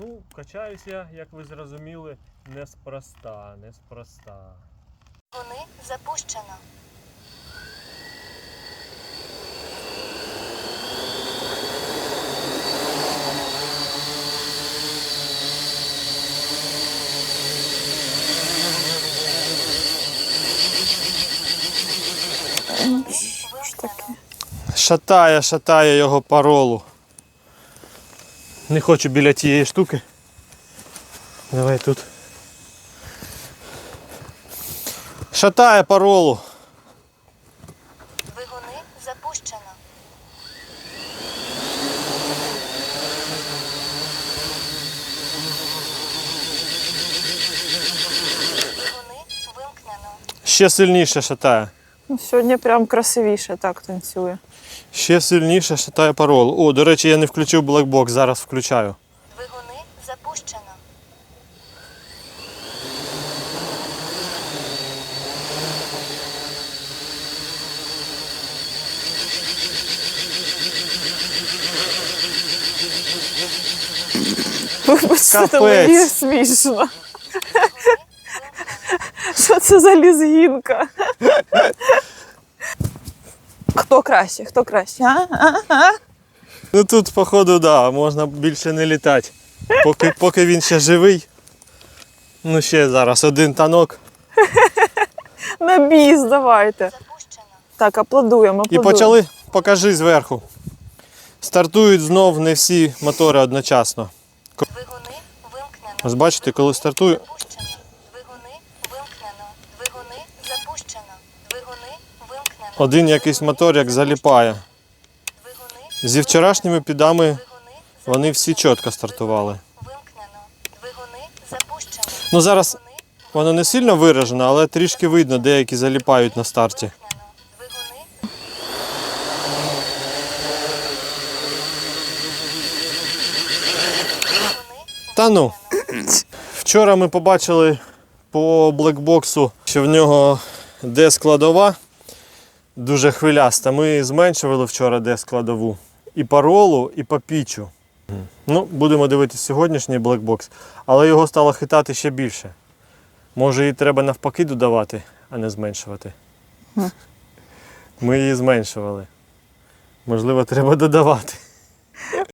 Ну, качаюсь я, як ви зрозуміли, неспроста, неспроста. Вони запущено. Шатає, шатає його паролу. Не хочу біля тієї штуки. Давай тут. Шатає паролу. Двигуни запущено. Двигуни вимкнено. Ще сильніше шатає. Ну, Сьогодні прям красивіше так танцює. Ще сильніше шатає паролу. О, до речі, я не включив блекбокс, зараз включаю. Двигуни запущено. Капець. мені смішно. Що це за лізгінка? Хто краще? Хто краще? А? А? А? Ну тут, походу, да, можна більше не літати. Поки, поки він ще живий. Ну ще зараз один танок. На біс, давайте. Запущено. Так, аплодуємо, І почали, покажи зверху. Стартують знов не всі мотори одночасно. Двигуни вимкнено. Ось бачите, коли стартую, Запущено. Двигуни вимкнено. Двигуни запущено. Двигуни вимкнено. Один якийсь мотор як заліпає. Зі вчорашніми підами вони всі чітко стартували. Ну зараз воно не сильно виражено, але трішки видно, деякі заліпають на старті. Та ну. Вчора ми побачили по блекбоксу, що в нього де складова дуже хвиляста. Ми зменшували вчора де складову. І паролу, і папічу. Ну, будемо дивитися сьогоднішній блекбокс, але його стало хитати ще більше. Може її треба навпаки додавати, а не зменшувати. Ми її зменшували. Можливо, треба додавати.